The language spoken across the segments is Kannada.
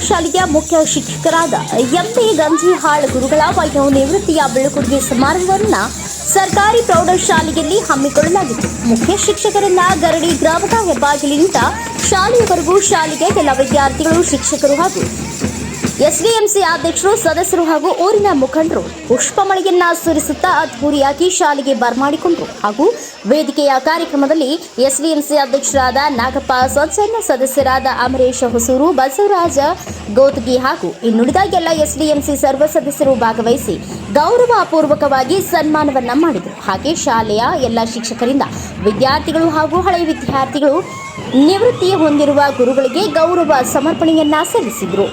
ಶಾಲೆಯ ಮುಖ್ಯ ಶಿಕ್ಷಕರಾದ ಎಂಪಿ ಗಂಜಿಹಾಳ್ ಗುರುಗಳ ನಿವೃತ್ತಿಯ ಬೀಳ್ಕೊಡುಗೆ ಸಮಾರಂಭವನ್ನು ಸರ್ಕಾರಿ ಪ್ರೌಢಶಾಲೆಯಲ್ಲಿ ಹಮ್ಮಿಕೊಳ್ಳಲಾಗಿತ್ತು. ಮುಖ್ಯ ಶಿಕ್ಷಕರನ್ನ ಗರಡಿ ಗ್ರಾಮದ ಹೆಬ್ಬಾಗಿಲಿನಿಂದ ಶಾಲೆಯವರೆಗೂ ಶಾಲೆಗೆ ಕೆಲ ವಿದ್ಯಾರ್ಥಿಗಳು ಶಿಕ್ಷಕರು ಹಾಗೂ ಎಸ್ಡಿಎಂಸಿ ಅಧ್ಯಕ್ಷರು ಸದಸ್ಯರು ಹಾಗೂ ಊರಿನ ಮುಖಂಡರು ಪುಷ್ಪಮಳೆಯನ್ನ ಸುರಿಸುತ್ತಾ ಅದ್ಧೂರಿಯಾಗಿ ಶಾಲೆಗೆ ಬರಮಾಡಿಕೊಂಡರು ಹಾಗೂ ವೇದಿಕೆಯ ಕಾರ್ಯಕ್ರಮದಲ್ಲಿ ಎಸ್ಡಿಎಂಸಿ ಅಧ್ಯಕ್ಷರಾದ ನಾಗಪ್ಪ ಸ್ವಚ್ಛನ್ಯ ಸದಸ್ಯರಾದ ಅಮರೇಶ್ ಹೊಸೂರು, ಬಸವರಾಜ ಗೋತಗಿ ಹಾಗೂ ಇನ್ನುಳಿದ ಎಲ್ಲ ಎಸ್ಡಿಎಂಸಿ ಸರ್ವ ಸದಸ್ಯರು ಭಾಗವಹಿಸಿ ಗೌರವಪೂರ್ವಕವಾಗಿ ಸನ್ಮಾನವನ್ನ ಮಾಡಿದರು. ಹಾಗೆ ಶಾಲೆಯ ಎಲ್ಲ ಶಿಕ್ಷಕರಿಂದ ವಿದ್ಯಾರ್ಥಿಗಳು ಹಾಗೂ ಹಳೆಯ ವಿದ್ಯಾರ್ಥಿಗಳು ನಿವೃತ್ತಿ ಹೊಂದಿರುವ ಗುರುಗಳಿಗೆ ಗೌರವ ಸಮರ್ಪಣೆಯನ್ನ ಸಲ್ಲಿಸಿದರು.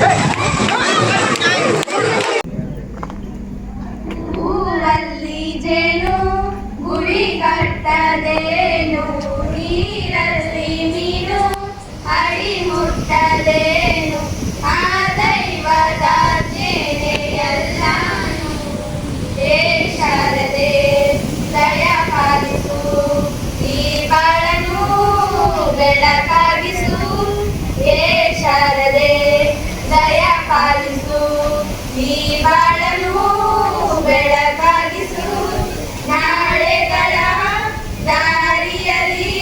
Hey! ಬೆಳಕಾಗಿಸು ಏ ಶಾರದೆ ದಯ ಪಾಲಿಸು ಈ ಬಾಳನು ಬೆಳಕಾಗಿಸು. ನಾಳೆಗಳ ದಾರಿಯಲ್ಲಿ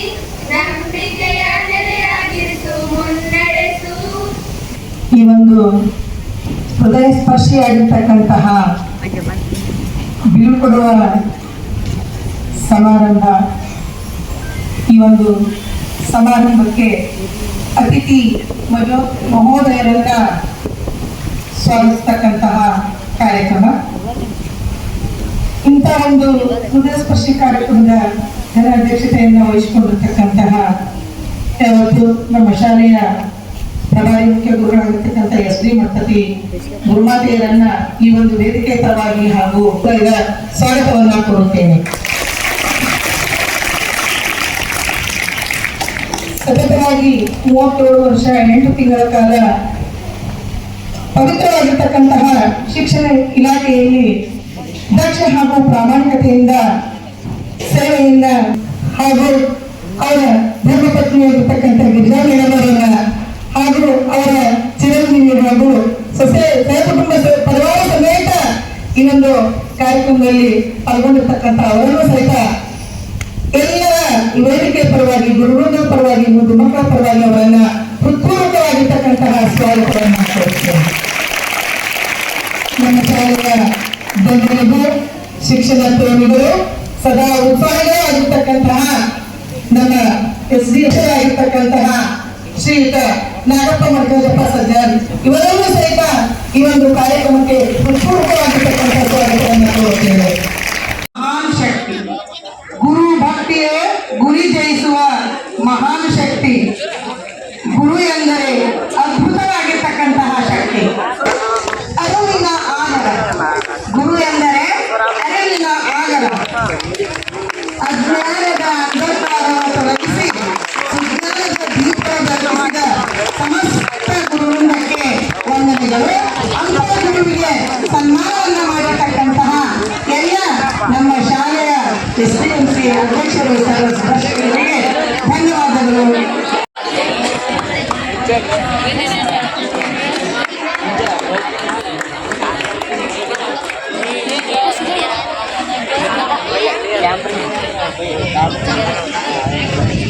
ನಂಬಿಕೆಯ ನೆಲೆಯಾಗಿರಿಸು ಮುನ್ನಡೆಸು. ಈ ಒಂದು ಹೃದಯ ಸ್ಪರ್ಶಿಯಾಗಿರ್ತಕ್ಕಂತಹ ಬೀಳ್ಕೊಡುವ ಸಮಾರಂಭ ಈ ಒಂದು ಸಮಾರಂಭಕ್ಕೆ ಅತಿಥಿ ಮಜೋ ಮಹೋದಯರನ್ನ ಸ್ವಾಗತಿಸ್ತಕ್ಕಂತಹ ಕಾರ್ಯಕ್ರಮ. ಇಂತಹ ಒಂದು ಹೃದಯ ಸ್ಪರ್ಶಿ ಕಾರ್ಯಕ್ರಮದ ಜನ ಅಧ್ಯಕ್ಷತೆಯನ್ನು ವಹಿಸಿಕೊಂಡಿರ್ತಕ್ಕಂತಹ ಯಾವತ್ತು ನಮ್ಮ ಶಾಲೆಯ ಪ್ರಭಾರಿ ಮುಖ್ಯ ಗುರುಗಳಾಗಿರ್ತಕ್ಕಂಥ ಎಸ್ ಡಿ ಗುರುಮಾತೆಯರನ್ನ ಈ ಒಂದು ವೇದಿಕೆ ಪರವಾಗಿ ಹಾಗೂ ಸ್ವಾಗತವನ್ನ ಕೋರುತ್ತೇನೆ. ಸತತವಾಗಿ ಮೂವತ್ತೇಳು ವರ್ಷ, ಎಂಟು ತಿಂಗಳ ಕಾಲ ಪವಿತ್ರವಾಗಿರ್ತಕ್ಕಂತಹ ಶಿಕ್ಷಣ ಇಲಾಖೆಯಲ್ಲಿ ದಕ್ಷ ಹಾಗೂ ಪ್ರಾಮಾಣಿಕತೆಯಿಂದ ಸೇವೆಯಿಂದ ಹಾಗೂ ಅವರ ಧರ್ಮಪತ್ನಿಯಾಗಿರ್ತಕ್ಕಂಥ ಗಿರಿಜಾ ಮೇಡಮರನ್ನ ಹಾಗೂ ಅವರ ಚಿರಂಜೀವಿ ಹಾಗೂ ಸೊಸೆ ಸಹಕುಟುಂಬ ಪರಿವಾರ ಸಮೇತ ಇನ್ನೊಂದು ಕಾರ್ಯಕ್ರಮದಲ್ಲಿ ಪಾಲ್ಗೊಂಡಿರ್ತಕ್ಕಂಥ ಅವರನ್ನು ಸಹಿತ ವೇದಿಕೆ ಪರವಾಗಿ ಗುರುವೃಂದ ಪರವಾಗಿ ಮತ್ತು ಮಕ್ಕಳ ಪರವಾಗಿ ಅವರನ್ನ ಹೃತ್ಪೂರ್ವಕವಾಗಿರ್ತಕ್ಕಂತಹ ಸ್ವಾಗತವನ್ನು ಕೋರುತ್ತೇನೆ ನಮ್ಮ ಶಾಲೆಯ ಜನರಿಗೂ ಶಿಕ್ಷಣ ಪ್ರೇಮಿಗಳು ಸದಾ ಉತ್ಸಾಹವೇ ಆಗಿರ್ತಕ್ಕಂತಹ ನಮ್ಮ ಎಸ್ ಡಿ ಆಗಿರ್ತಕ್ಕಂತಹ ಶ್ರೀಯುತ ನಾಗಪ್ಪ ಮರ್ಗಜಪ್ಪ ಸಜ್ಜಾರ್. ಇವರಲ್ಲೂ ಸಹಿತ ಈ ಒಂದು ಕಾರ್ಯಕ್ರಮಕ್ಕೆ ಮಹಾನ್ ಶಕ್ತಿ. ಗುರು ಎಂದರೆ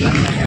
Yeah.